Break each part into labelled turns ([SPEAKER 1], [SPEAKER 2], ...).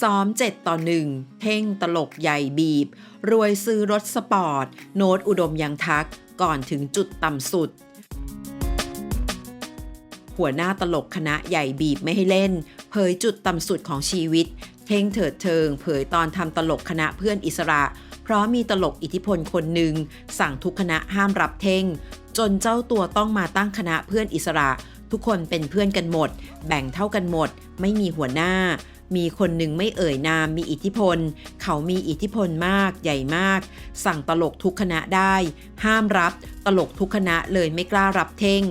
[SPEAKER 1] ซ้อม 7 ต่อ 1 เท่งตลกใหญ่บีบ รวยซื้อรถสปอร์ต โน้ตอุดมยังทักก่อนถึงจุดต่ำสุด หัวหน้าตลกคณะใหญ่บีบไม่ให้เล่น เผยจุดต่ำสุดของชีวิต เท่งเถิดเทิง เผยตอนทำตลกคณะเพื่อนอิสระ เพราะมีตลกอิทธิพลคนหนึ่ง สั่งทุกคณะห้ามรับเท่ง จนเจ้าตัวต้องมาตั้งคณะเพื่อนอิสระ ทุกคนเป็นเพื่อนกันหมด แบ่งเท่ากันหมด ไม่มีหัวหน้า มีคนหนึ่งไม่เอ่ยนามมีอิทธิพล เขามีอิทธิพลมากใหญ่มาก สั่งตลกทุกคณะได้ ห้ามรับตลกทุกคณะเลยไม่กล้ารับเท่ง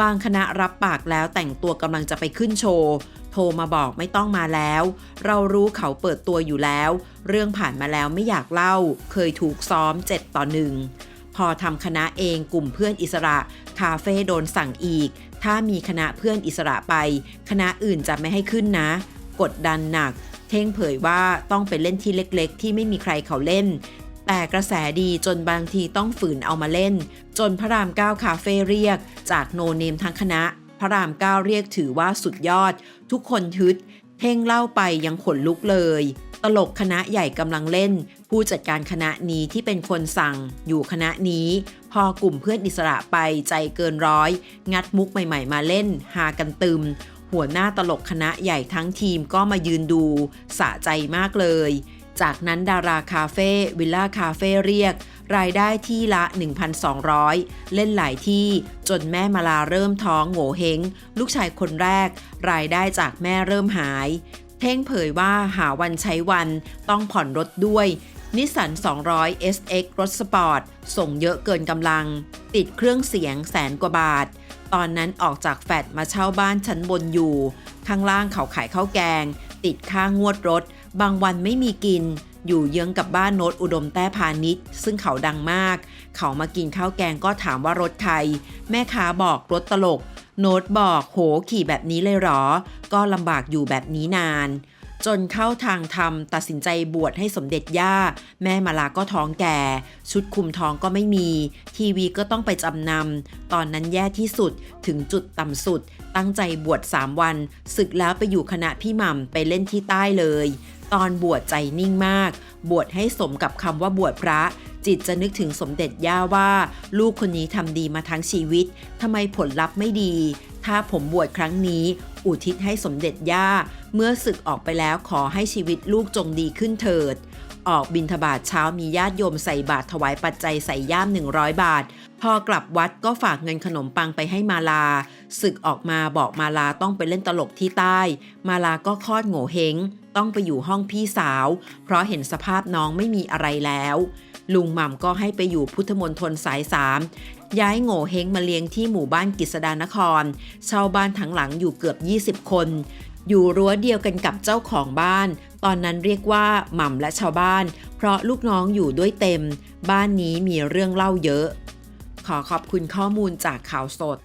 [SPEAKER 1] บางคณะรับปากแล้วแต่งตัวกำลังจะไปขึ้นโชว์โทรมาบอกไม่ต้องมาแล้ว เรารู้เขาเปิดตัวอยู่แล้ว เรื่องผ่านมาแล้วไม่อยากเล่า เคยถูกซ้อม7ต่อ1พอทำคณะเองกลุ่มเพื่อนอิสระ คาเฟ่โดนสั่งอีก ถ้ามีคณะเพื่อนอิสระไป คณะอื่นจะไม่ให้ขึ้นนะ กดดันหนัก เท่งเผยว่าต้องไปเล่นที่เล็กๆ ที่ไม่มีใครเขาเล่น แต่กระแสดีจนบางทีต้องฝืนเอามาเล่น จนพระรามเก้าคาเฟ่เรียก จากโนเนมทั้งคณะ พระรามเก้าเรียกถือว่าสุดยอด ทุกคนฮึด เท่งเล่าไปยังขนลุกเลยตลกคณะใหญ่กำลังเล่น ผู้จัดการคณะนี้ที่เป็นคนสั่ง อยู่คณะนี้ พอกลุ่มเพื่อนอิสระไปใจเกินร้อย งัดมุกใหม่ ๆ มาเล่น หากันตึม หัวหน้าตลกคณะใหญ่ทั้งทีมก็มายืนดู สะใจมากเลย จากนั้นดาราคาเฟ่วิลล่าคาเฟ่เรียก รายได้ที่ละ 1,200 เล่นหลายที่จนแม่มาลาเริ่มท้องโง่เฮงลูกชายคนแรก รายได้จากแม่เริ่มหาย เท่งเผยว่าหาวันใช้วันต้องผ่อนรถด้วยนิสสัน200 SX รถสปอร์ต ส่งเยอะเกินกำลัง ติดเครื่องเสียงแสนกว่าบาท ตอนนั้นออกจากแฟดมาเช่าบ้านชั้นบนอยู่ ข้างล่างเขาขายข้าวแกง ติดค่างวดรถ บางวันไม่มีกิน อยู่เยื้องกับบ้านโน้ตอุดมแต้พาณิชย์ ซึ่งเขาดังมาก เขามากินข้าวแกงก็ถามว่ารถใคร แม่ค้าบอกรถตลก โน้ตบอกโหขี่แบบนี้เลยเหรอ ก็ลำบากอยู่แบบนี้นาน จนเข้าทางทำตัดสินใจบวชให้สมเด็จย่า แม่มาลาก็ท้องแก่ ชุดคุมท้องก็ไม่มี ทีวีก็ต้องไปจำนำตอนนั้นแย่ที่สุดถึงจุดต่ำสุด ตั้งใจบวช 3 วัน ศึกแล้วไปอยู่คณะพี่หม่ำไปเล่นที่ใต้เลย ตอนบวชใจนิ่งมาก บวชให้สมกับคำว่าบวชพระจิตจะนึกถึงสมเด็จย่าว่า ลูกคนนี้ทำดีมาทั้งชีวิตทำไมผลลัพธ์ไม่ดี ถ้าผมบวชครั้งนี้ อุทิศให้สมเด็จย่า เมื่อศึกออกไปแล้วขอให้ชีวิตลูกจงดีขึ้นเถิด ออกบินทบาทเช้ามีญาติโยมใส่บาตรถวายปัจจัยใส่ย่าม 100 บาท พอกลับวัดก็ฝากเงินขนมปังไปให้มาลา ศึกออกมาบอกมาลาต้องไปเล่นตลกที่ใต้ มาลาก็คลอดโง่เฮงต้องไปอยู่ห้องพี่สาว เพราะเห็นสภาพน้องไม่มีอะไรแล้วลุงหม่ำก็ให้ไปอยู่พุทธมณฑลสายสามย้ายโง่เฮงมาเลี้ยงที่หมู่บ้านกิษดานคร เช่าบ้านทั้งหลังอยู่เกือบ20 คน อยู่รั้วเดียวกันกับเจ้าของบ้าน ตอนนั้นเรียกว่าหม่ำและชาวบ้าน เพราะลูกน้องอยู่ด้วยเต็ม บ้านนี้มีเรื่องเล่าเยอะ ขอขอบคุณข้อมูลจากข่าวสด